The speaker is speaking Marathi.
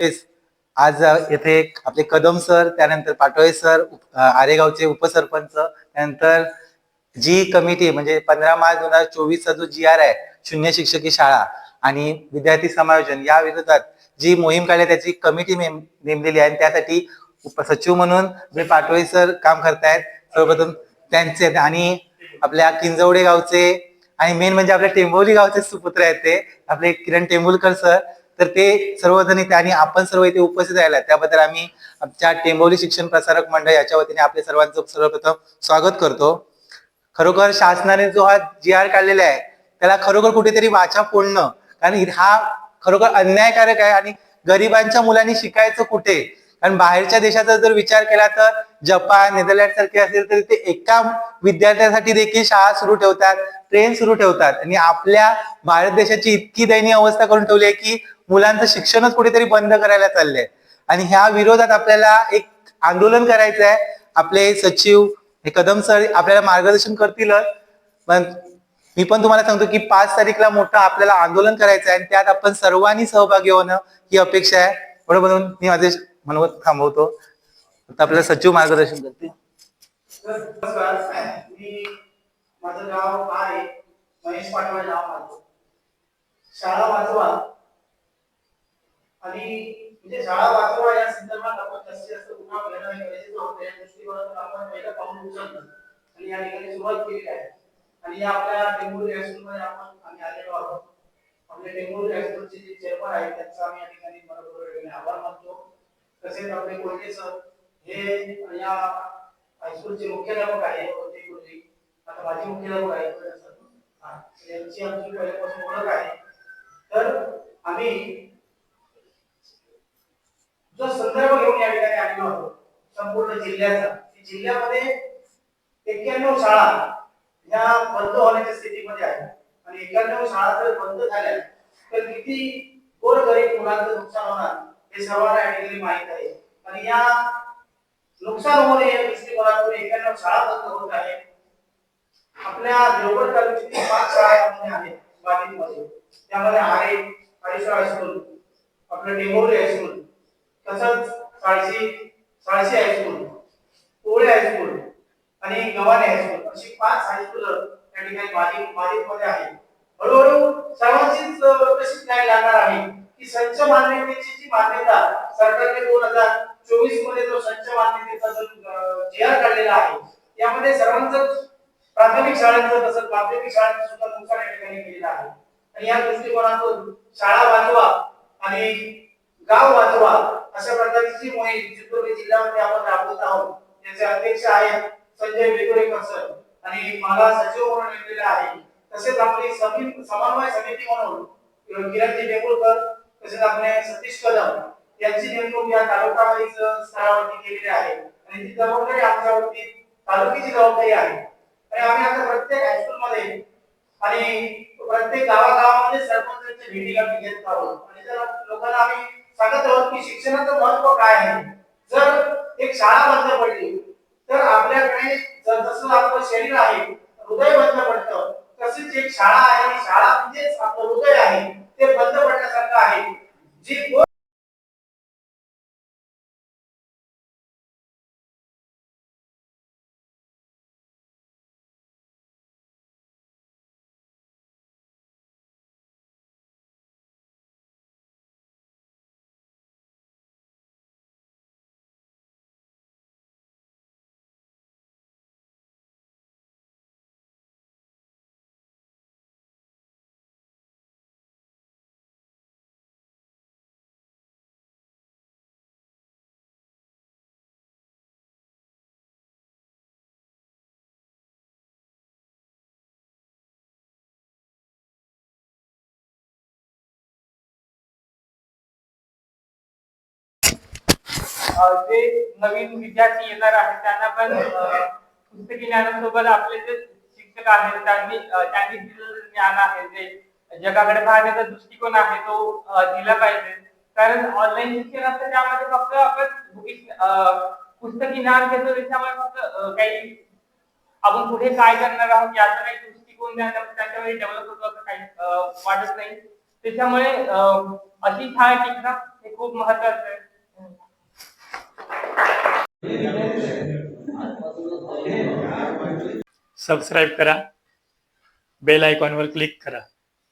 प्लीज आज येथे आपले कदम सर त्यानंतर पाटोळे सर आरेगावचे उपसरपंच त्यानंतर जी कमिटी म्हणजे पंधरा मार्च दोन हजार चोवीसचा जो जी आर आहे शून्य शिक्षकी शाळा आणि विद्यार्थी समायोजन या विरोधात जी मोहीम काढली त्याची कमिटी नेम- नेमलेली आहे. त्यासाठी उपसचिव म्हणून जे पाटोळे सर काम करतायत सर्वप्रथम त्यांचे आणि आपल्या किंजवडे गावचे आणि मेन म्हणजे आपल्या टेंबोली गावचे सुपुत्र आहेत ते आपले किरण टेंबुलकर सर तर ते सर्वजण इथे आणि आपण सर्व इथे उपस्थित राहिला. त्याबद्दल आम्ही आमच्या टेंबोली शिक्षण प्रसारक मंडळ याच्या वतीने आपले सर्वांचं सर्वप्रथम स्वागत करतो. खरोखर शासनाने जो हा जी आर काढलेला आहे त्याला खरोखर कुठेतरी वाचा फोडणं कारण हा खरोखर अन्यायकारक आहे आणि गरिबांच्या मुलांनी शिकायचं कुठे? कारण बाहेरच्या देशाचा जर विचार केला तर जपान नेदरलँड सारखे असेल तर ते एका विद्यार्थ्यासाठी देखील शाळा सुरू ठेवतात ट्रेन सुरू ठेवतात. आणि आपल्या भारत देशाची इतकी दयनीय अवस्था करून ठेवली आहे की मुलांचं शिक्षणच कुठेतरी बंद करायला चाललंय. आणि ह्या विरोधात आपल्याला एक आंदोलन करायचं आहे आपले सचिव हे कदम सर आपल्याला मार्गदर्शन करतीलच पण मी पण तुम्हाला सांगतो की पाच तारीखला मोठं आपल्याला आंदोलन करायचं आहे आणि त्यात आपण सर्वांनी सहभागी होणं ही अपेक्षा आहे. बरोबर म्हणून मी माझे म्हणवत थांबवतो. आता आपल्याला सचिव मार्गदर्शन करते माझं गाव आहे महेश नाव शाळा वाचवा आणि म्हणजे शाळा वाचवा या संदर्भात आपण जास्तीत जास्त उठाव घेणं गरजेचं होतं. या दृष्टिकोनातून आपण पहिलं पाऊल उचललं. आणि या ठिकाणी सुरुवात केली आहे. आणि या आपल्या टेंबुर्ली हायस्कूलमध्ये आपण आम्ही आलेलो आहोत. आपले टेंबुर्ली हायस्कूलचे जे चेअरमन आहेत त्यांचा आम्ही या ठिकाणी मनपूर्वक आभार मानतो. तसेच आपले कोल्हे सर हे या हायस्कूलचे मुख्याध्यापक आहे कोणते गुरुजी आता माझे मुख्याध्यापक आहे यांची आमची पहिल्यापासून ओळख आहे. तर आम्ही जो संदर्भ घेऊन या ठिकाणी आलेलो आहोत. संपूर्ण जिल्ह्याचा. जिल्ह्यामध्ये एक्क्याण्णव शाळा ह्या बंद होण्याच्या स्थितीमध्ये आहे आणि एक्क्याण्णव शाळा जर बंद झाल्या. तर किती गोरगरीब मुलांचं नुकसान होणार हे सर्वांना या ठिकाणी माहीत आहे. आणि या नुकसान होणे या दृष्टिकोनातून एक्क्याण्णव शाळा बंद होत आहे आपल्या देवगड तालुक्यातील पाच शाळा यामध्ये आहेत. बाधितमध्ये त्यामध्ये आहे हरीश्वर हायस्कूल आपलं डेमोरी हायस्कूल तसंच साळशी साळशी हायस्कूल कोवळे हायस्कूल आणि गव्हाणे हायस्कूल अशी पाच हायस्कूल या ठिकाणी बाधित बाधितमध्ये आहेत. हळूहळू सर्वांचीच तशीच लागणार आहे की संच मान्यतेची जी मान्यता सरकारने दोन हजार चोवीसमध्ये जो संच मान्यतेचा जो जी आर काढलेला आहे यामध्ये सर्वांच प्राथमिक शाळांचं तसंच माध्यमिक शाळांचं सुद्धा नुकसान या ठिकाणी केलेलं आहे. आणि या दृष्टिकोनातून शाळा बांधवा आणि गाव वाचवा अशा प्रकारची मोहीम चित्तूर जिल्ह्यामध्ये आपण राबवत आहोत याचे अध्यक्ष आहेत संजय वेगुरेकर सर आणि मला सचिव म्हणून नेमलेले आहे. तसेच आपली समन्वय समिती म्हणून किरणजी टेंबुलकर तसेच आपले सतीश कदम यांची नेमणूक या तालुका स्तरावरती केलेली आहे. आणि ती जबाबदारी आमच्यावरती तालुक्याची जबाबदारी आहे. आणि आम्ही आता प्रत्येक हायस्कूल मध्ये आणि प्रत्येक गावागावामध्ये सरपंचांची भेटी आम्ही घेत आहोत. आणि जर लोकांना आम्ही सांगत आहोत की शिक्षणाचं महत्त्व काय आहे? जर एक शाळा बंद पडली तर आपल्याकडे जसं आपलं शरीर आहे हृदय बंद पडतं तसेच एक शाळा आहे शाळा जे नवीन विद्यार्थी येणार आहेत त्यांना पण पुस्तकी ज्ञानासोबत आपले जे शिक्षक आहेत त्यांनी त्यांनी दिलेलं ज्ञान आहे जे जगाकडे पाहण्याचा दृष्टिकोन आहे तो दिला पाहिजे. कारण ऑनलाईन शिक्षण असतं त्यामध्ये फक्त आपण पुस्तकी ज्ञान घेतो त्याच्यामुळे फक्त काही आपण पुढे काय करणार आहोत याचा काही दृष्टिकोन त्याच्यामध्ये डेव्हलप होतो असं काही वाटत नाही. त्याच्यामुळे अशी शाळा टिकणं हे खूप महत्वाचं आहे. सबस्क्राईब करा. बेल आयकॉनवर क्लिक करा.